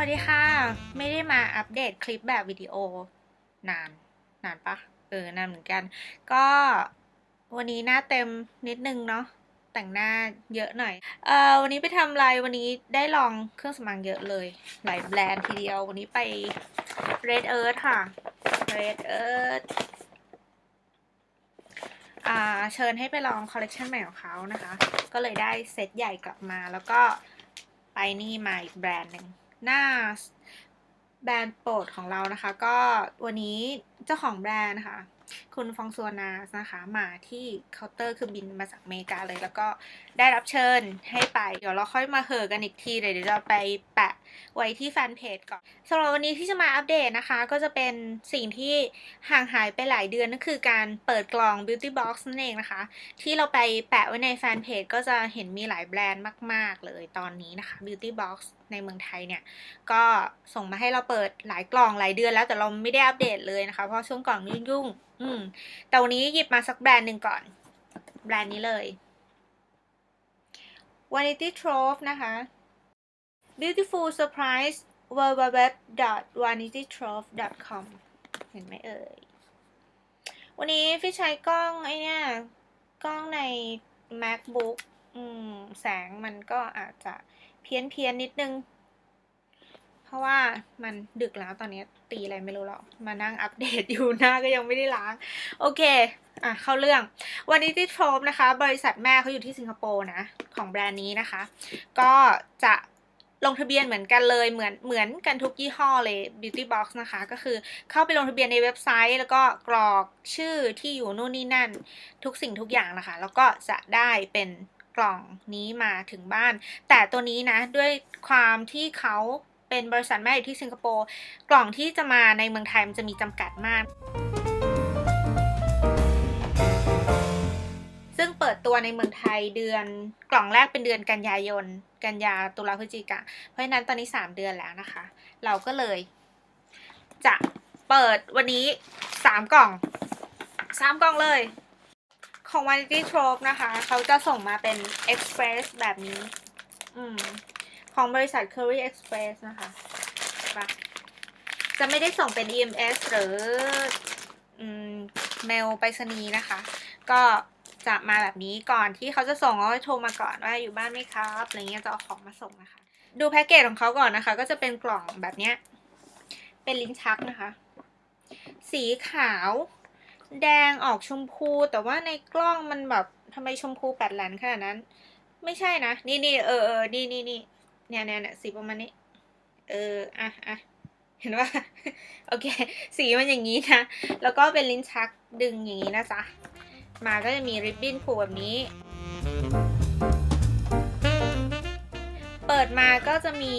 วัสดีค่ะ ไม่ได้มาอัปเดตคลิปแบบวิดีโอนาน นานปะเออนานเหมือนกัน ก็วันนี้หน้าเต็มนิดนึงเนาะแต่งหน้าเยอะหน่อย เอ่อวันนี้ไปทำอะไรวันนี้ได้ลองเครื่องสำอางเยอะเลย หลายแบรนด์ทีเดียววันนี้ไป Red Earth ค่ะ Red Earth เชิญให้ไปลองคอลเลกชันใหม่ของเขานะคะ ก็เลยได้เซตใหญ่กลับมาแล้วก็ไปนี่มาอีกแบรนด์หนึ่ง หน้าแบรนด์โปรดของเรานะคะ ก็วันนี้เจ้าของแบรนด์นะคะ คุณฟองซัวนาสนะคะ มาที่เคาน์เตอร์คือบินมาจากอเมริกาเลย แล้วก็ได้รับเชิญให้ไป เดี๋ยวเราค่อยมาเหอกันอีกทีเลยเดี๋ยวจะไปแปะไว้ที่แฟนเพจก่อนสำหรับวันนี้ที่จะมาอัปเดตนะคะ ก็จะเป็นสิ่งที่ห่างหายไปหลายเดือนนั่นคือการเปิดกล่อง Beauty Box นั่นเองนะคะ ที่เราไปแปะไว้ในแฟนเพจก็จะเห็นมีหลายแบรนด์มาก ๆ เลยตอนนี้นะคะ Beauty Box ในเมืองไทยเนี่ย ก็ส่งมาให้เราเปิดหลายกล่องหลายเดือนแล้วแต่เราไม่ได้อัปเดตเลยนะคะ เพราะช่วงกล่อนยุ่งๆอืมแต่วันนี้หยิบมาสักแบรนด์หนึ่งก่อน แบรนด์นี้เลย Vanity Trove นะคะ Beautiful Surprise www.vanitytrove.com เห็นไหมเอ่ย วันนี้พี่ใช้กล้องไอเนี่ยกล้องใน MacBook อืม แสงมันก็อาจจะ พี้ยนเพี้ยนนิดนึง เพราะว่ามันดึกแล้วตอนนี้ตีอะไรไม่รู้หรอกมานั่งอัปเดตอยู่หน้าก็ยังไม่ได้ล้าง โอเคอะเข้าเรื่องวันนี้ที่โทมนะคะ บริษัทแม่เขาอยู่ที่สิงคโปร์นะ ของแบรนด์นี้นะคะ ก็จะลงทะเบียนเหมือนกันเลยเหมือนเหมือนกันทุกยี่ห้อเลย Beauty Box นะคะ ก็คือเข้าไปลงทะเบียนในเว็บไซต์ แล้วก็กรอกชื่อที่อยู่นู่นนี่นั่น ทุกสิ่งทุกอย่างนะคะ แล้วก็จะได้เป็น กล่องนี้มาถึงบ้าน แต่ตัวนี้นะด้วยความที่เขาเป็นบริษัทแม่อยู่ที่สิงคโปร์กล่องที่จะมาในเมืองไทยมันจะมีจำกัดมาก ซึ่งเปิดตัวในเมืองไทยเดือนกล่องแรกเป็นเดือนกันยายน กันยาตุลาพฤศจิกาเพราะฉะนั้นตอนนี้ 3 เดือนแล้วนะคะ เราก็เลย จะเปิดวันนี้ 3 กล่อง 3 กล่องเลย ของ Vanity Trove นะคะ เขาจะส่งมาเป็น Express แบบนี้ อืม ของบริษัท Curry Express นะคะปะจะไม่ได้ส่งเป็น EMS หรืออืมเมลไปรษณีย์นะคะ ก็จะมาแบบนี้ก่อนที่เขาจะส่งเขาจะโทรมาก่อนว่าอยู่บ้านไหมครับอะไรเงี้ยจะเอาของมาส่งนะคะ ดูแพ็กเกจของเขาก่อนนะคะ ก็จะเป็นกล่องแบบเนี้ย เป็นลิ้นชักนะคะ สีขาว แดงออกชมพูแต่ว่าในกล้องมันแบบทำไมชมพูแปดแหลนขนาดนั้น ไม่ใช่นะ นี่นี่เออเออนี่นี่นี่เนี่ยเนี่ยเนี่ยสีประมาณนี้ เอออะอะเห็นว่าโอเค สีมันอย่างนี้นะ แล้วก็เป็นลิ้นชักดึงอย่างนี้นะจ๊ะ มาก็จะมีริบบิ้นผูกแบบนี้ เปิดมาก็จะมี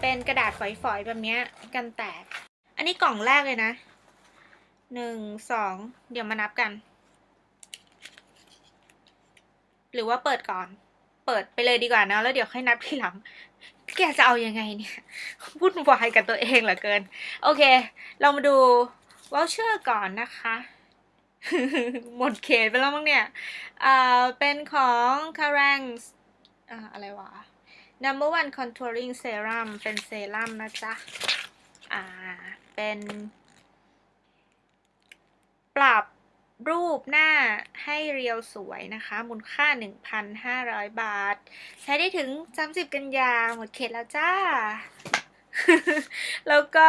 เป็นกระดาษฝอยๆแบบนี้กันแตก อันนี้กล่องแรกเลยนะ หนึ่งสองเดี๋ยวมานับกัน หรือว่าเปิดก่อน เปิดไปเลยดีกว่านะ แล้วเดี๋ยวค่อยนับทีหลัง แกจะเอายังไงเนี่ยวุ่นวายกับตัวเองเหลือเกิน โอเค เรามาดูวอลเชอร์ก่อนนะคะ หมดเขตไปแล้วมั้งเนี่ยอ่าเป็นของ c a r a n g อ่าอะไรวะ number one contouring serum เป็นเซรั่มนะจ๊ะ อ่า เป็น ปรับรูปหน้าให้เรียวสวยนะคะ มูลค่า 1,500 บาท ใช้ได้ถึง 30 กันยาหมดเขตแล้วจ้า แล้วก็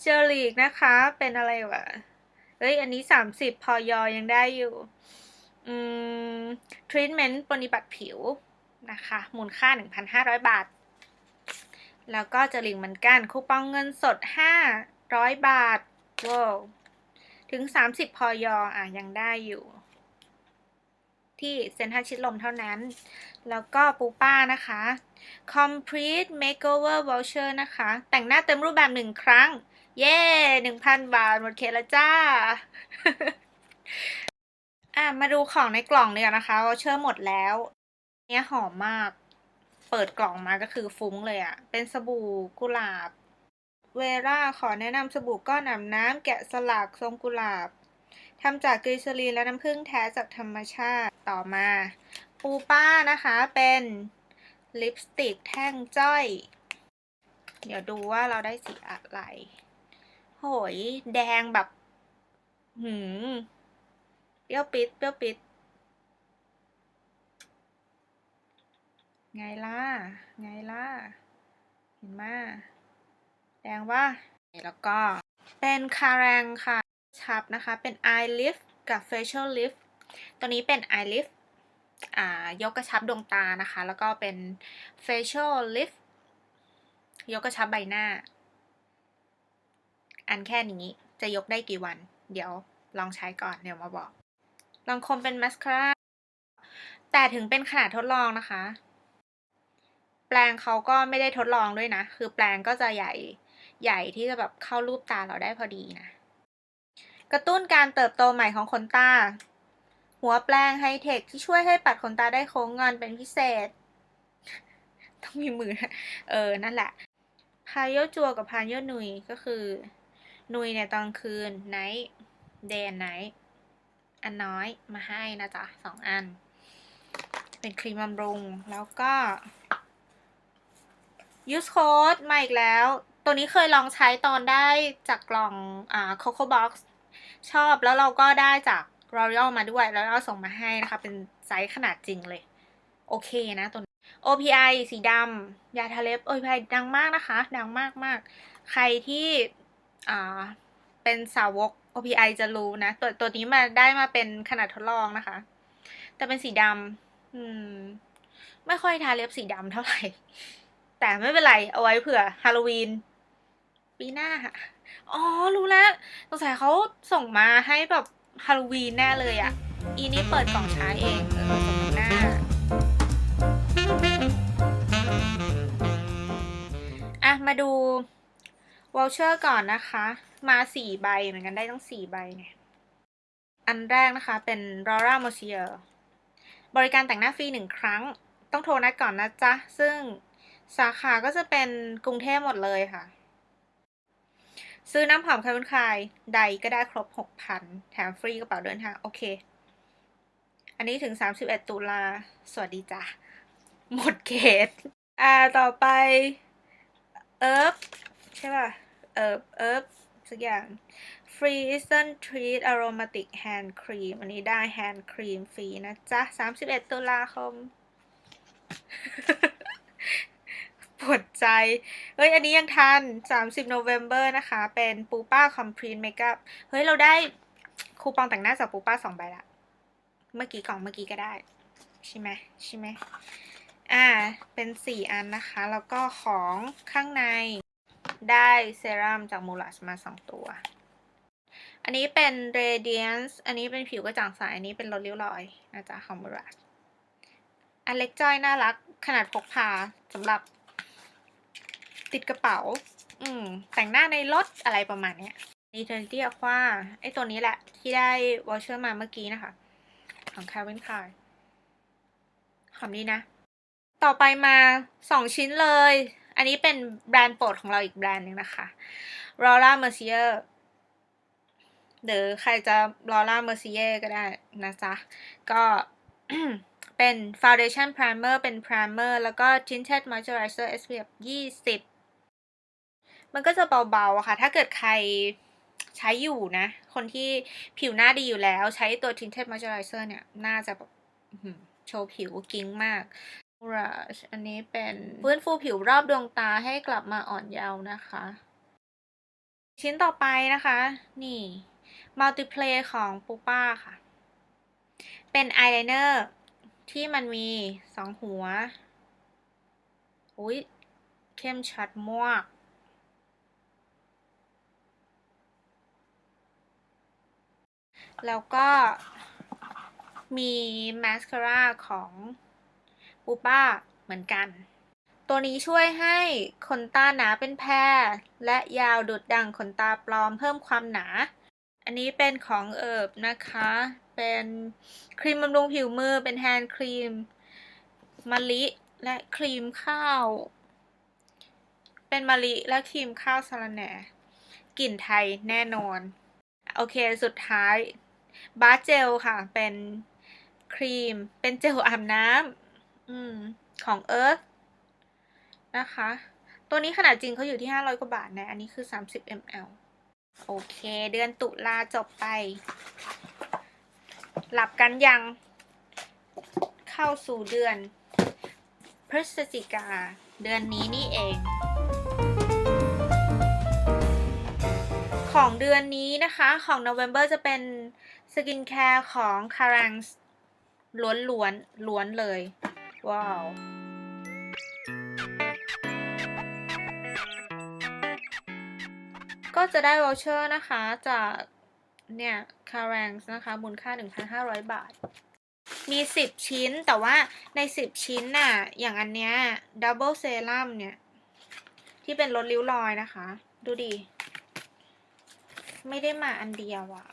เจอรีกนะคะ เป็นอะไรวะ เฮ้ย อันนี้ 30 พอยอยังได้อยู่อืมทรีทเมนต์ปฏิบัติผิวนะคะ มูลค่า 1,500 บาท แล้วก็จะลิงก์เหมือนกัน คูปองเงินสด 500 บาทว้าว ถึง 30 พอยออะยังได้อยู่ ที่เซ็นทรัลชิดลมเท่านั้น แล้วก็ปูป้านะคะ complete makeover voucher นะคะ แต่งหน้าเต็มรูปแบบหนึ่งครั้ง เย้หนึ่งพันบาท หมดเคสแล้วจ้า อะ มาดูของในกล่องเลยนะคะ voucher หมดแล้ว เนี้ยหอมมาก เปิดกล่องมาก็คือฟุ้งเลยอะ่ะ เป็นสบู่กุหลาบ เวร่าขอแนะนำสบู่ก้อนอาบน้ำแกะสลักทรงกุหลาบทำจากกรีซลีนและน้ำผึ้งแท้จากธรรมชาติต่อมา ปูป้านะคะเป็นลิปสติกแท่งจ้อย เดี๋ยวดูว่าเราได้สีอะไร โหย แดงแบบ หืมเปรี้ยวปิดเปรี้ยวปิด ไงล่ะ ไงล่ะ เห็นไหม แดงว่า แล้วก็เป็นคาแรงค่ะชับนะคะ เป็น eye lift กับ facial lift ตัวนี้เป็น eye lift อ่ายกกระชับดวงตานะคะ แล้วก็เป็น facial lift ยกกระชับใบหน้า อันแค่นี้จะยกได้กี่วัน เดี๋ยวลองใช้ก่อนเดี๋ยวมาบอก ลองคมเป็นมัสคาร่า แต่ถึงเป็นขนาดทดลองนะคะ แปลงเขาก็ไม่ได้ทดลองด้วยนะ คือแปลงก็จะใหญ่ ใหญ่ที่จะแบบเข้ารูปตาเราได้พอดีนะ กระตุ้นการเติบโตใหม่ของขนตา หัวแปลงไฮเทคที่ช่วยให้ปัดขนตาได้โค้งงอนเป็นพิเศษ ต้องมีมือ เออ นั่นแหละ พายโยจัวกับพายโยนุยก็คือ นุยเนี่ยตอนคืนไนท์เดนไนท์อันน้อยมาให้นะจ๊ะสองอัน เป็นครีมบำรุงแล้วก็ use code มาอีกแล้ว ตัวนี้เคยลองใช้ตอนได้จากกล่องอ่า Coco Box ชอบแล้วเราก็ได้จาก L'Oreal มาด้วย แล้วเราส่งมาให้นะคะ เป็นไซส์ขนาดจริงเลย โอเคนะตัวนี้ OPI สีดำยาทาเล็บ OPI ดังมากนะคะ ดังมากมากใครที่อ่าเป็นสาวก OPI จะรู้นะ ตัวตัวนี้มาได้มาเป็นขนาดทดลองนะคะ แต่เป็นสีดำอืม ไม่ค่อยทาเล็บสีดำเท่าไหร่ แต่ไม่เป็นไร เอาไว้เผื่อฮาโลวีน ปีหน้าค่ะ อ๋อ รู้แล้วสงสัยเขาส่งมาให้แบบฮาโลวีนแน่เลยอะ่ะ อีนี่เปิดกล่องช้าเองเออสมหน้า อะ มาดูวอลเชอร์ก่อนนะคะ มาสี่ใบเหมือนกันได้ต้องสี่ใบเนี่ย อันแรกนะคะเป็น Laura Mercier บริการแต่งหน้าฟรีหนึ่งครั้ง ต้องโทรนัดก่อนนะจ๊ะ ซึ่งสาขาก็จะเป็นกรุงเทพหมดเลยค่ะ ซื้อน้ำหอมคาร์บอนคายใดก็ได้ครบ 6,000 แถมฟรีกระเป๋าเดินทาง โอเค อันนี้ถึง 31 ตุลา สวัสดีจ้ะ หมดเขตอ่า ต่อไป เอิร์ฟใช่ป่ะ เอิร์ฟเอิร์ฟสักอย่าง Free Instant Treat Aromatic Hand Cream อันนี้ได้ Hand Cream ฟรีนะจ๊ะ 31 ตุลาคม ปวดใจ เฮ้ย อันนี้ยังทัน 30 November นะคะ เป็นปูป้า Complete Makeup เฮ้ย เราได้คูปองแต่งหน้าจากปูป้าสองใบละ เมื่อกี้กล่องเมื่อกี้ก็ได้ ใช่ไหมใช่ไหมอ่า เป็นสี่อันนะคะ แล้วก็ของข้างในได้เซรั่มจากมูลัสมาสองตัว อันนี้เป็น Radiance อันนี้เป็นผิวกระจ่างใส อันนี้เป็นลดริ้วรอยนะจ๊ะของมูลัสอันเล็กจ้อยน่ารักขนาดพกพาสำหรับ ติดกระเป๋า อืม แต่งหน้าในรถอะไรประมาณเนี้ย Eternity Aqua ไอตัวนี้แหละ ที่ได้วอชเชอร์มาเมื่อกี้นะคะ ของ Calvin Klein หอมดีนะ ต่อไปมาสองชิ้นเลย อันนี้เป็นแบรนด์โปรดของเราอีกแบรนด์หนึ่งนะคะ Laura Mercier หรือใครจะ Laura Mercier ก็ได้นะจ๊ะ ก็เป็น Foundation Primer เป็น Primer แล้วก็ Tinted Moisturizer SPF 20 มันก็จะเบาๆอะค่ะ ถ้าเกิดใครใช้อยู่นะ คนที่ผิวหน้าดีอยู่แล้ว ใช้ตัว Tinted Moisturizer เนี่ย น่าจะแบบโชว์ผิวกิ้งมาก Rouge อันนี้เป็นฟื้นฟูผิวรอบดวงตาให้กลับมาอ่อนเยาว์นะคะ ชิ้นต่อไปนะคะ นี่ Multiplay ของปูป้าค่ะ เป็นอายไลเนอร์ที่มันมีสองหัว อุ้ยเข้มชัดมาก แล้วก็มีมาสคาร่าของปูป้าเหมือนกัน ตัวนี้ช่วยให้ขนตาหนาเป็นแพร และยาวดุดดังขนตาปลอมเพิ่มความหนา อันนี้เป็นของเอิบนะคะ เป็นครีมบำรุงผิวมือ เป็นแฮนด์ครีมมะลิและครีมข้าว เป็นมะลิและครีมข้าวสาระแหน่กลิ่นไทยแน่นอน โอเคสุดท้าย บาร์เจลค่ะ เป็นครีม เป็นเจลอาบน้ำอของเอิร์ธนะคะ ตัวนี้ขนาดจริงเขาอยู่ที่ 500 กว่าบาทนะ อันนี้คือ 30 ml โอเค เดือนตุลาจบไป หลับกันยัง เข้าสู่เดือน พฤศจิกา เดือนนี้นี่เอง ของเดือนนี้นะคะ ของ November จะเป็น สกินแคร์ของ c a r a n g ล้วนล้วนๆล้วนเลย ว้าว ก็จะได้วอลเชอร์นะคะ จากเนี่ย c a r a n g นะคะ มูลค่า 1,500 บาท มี 10 ชิ้นแต่ว่าใน 10 ชิ้นน่ะ อย่างอันเนี้ย Double Serum เนี่ย ที่เป็นลดริ้วรอยนะคะ ดูดิ ไม่ได้มาอันเดียวอะ่ะ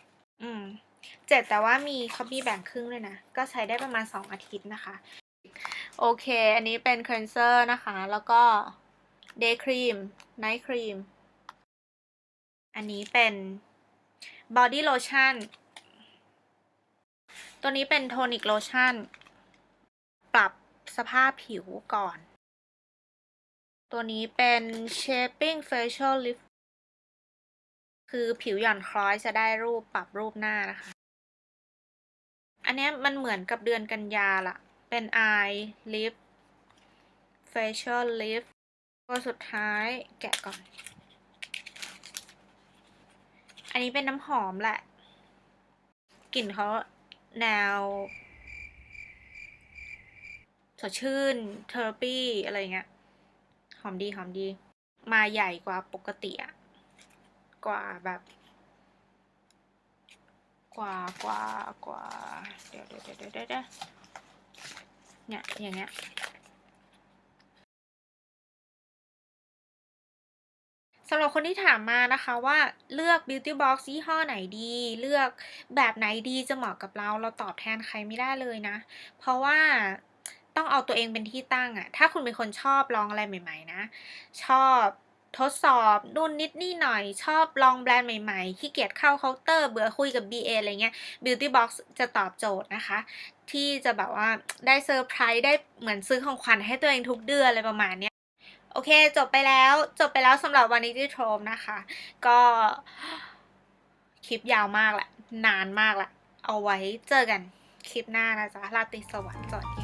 อืม เจ็ดแต่ว่ามีเขามีแบ่งครึ่งด้วยนะ ก็ใช้ได้ประมาณ2องอาทิตย์นะคะ โอเค อันนี้เป็น cleanser นะคะ แล้วก็ day cream night cream อันนี้เป็น body lotion ตัวนี้เป็นโทนิกโลชั่น ปรับสภาพผิวก่อน ตัวนี้เป็น shaping facial lift คือผิวหย่อนคล้อยจะได้รูปปรับรูปหน้านะคะ อันนี้มันเหมือนกับเดือนกันยาละเป็น eye lip facial lift ตัวสุดท้ายแกะก่อน อันนี้เป็นน้ำหอมแหละ กลิ่นเขาแนว สดชื่นเทอร์ปี้อะไรเงี้ย หอมดีหอมดี มาใหญ่กว่าปกติอะ กว่าแบบ กว่ากว่ากว่าเดี๋ยวเดี๋ยวเดี๋ยวเดี๋ยวเนี่ยอย่างเงี้ยสำหรับคนที่ถามมานะคะว่าเลือก beauty box ยี่ห้อไหนดี เลือกแบบไหนดีจะเหมาะกับเรา เราตอบแทนใครไม่ได้เลยนะ เพราะว่าต้องเอาตัวเองเป็นที่ตั้งอะถ้าคุณเป็นคนชอบลองอะไรใหม่ ๆ นะ ชอบ ทดสอบนู่นนิดนี่หน่อยชอบลองแบรนด์ใหม่ๆขี้เกียจเข้าเคาน์เตอร์เบื่อคุยกับ BA อะไรเงี้ย beauty box จะตอบโจทย์นะคะ ที่จะแบบว่าได้เซอร์ไพรส์ได้เหมือนซื้อของขวัญให้ตัวเองทุกเดือนอะไรประมาณนี้โอเค จบไปแล้วจบไปแล้วสำหรับวันนี้ที่โทรมนะคะ ก็คลิปยาวมากแหละ นานมากแหละ เอาไว้เจอกันคลิปหน้านะจ๊ะราตรีสวัสดิ์สวัสดี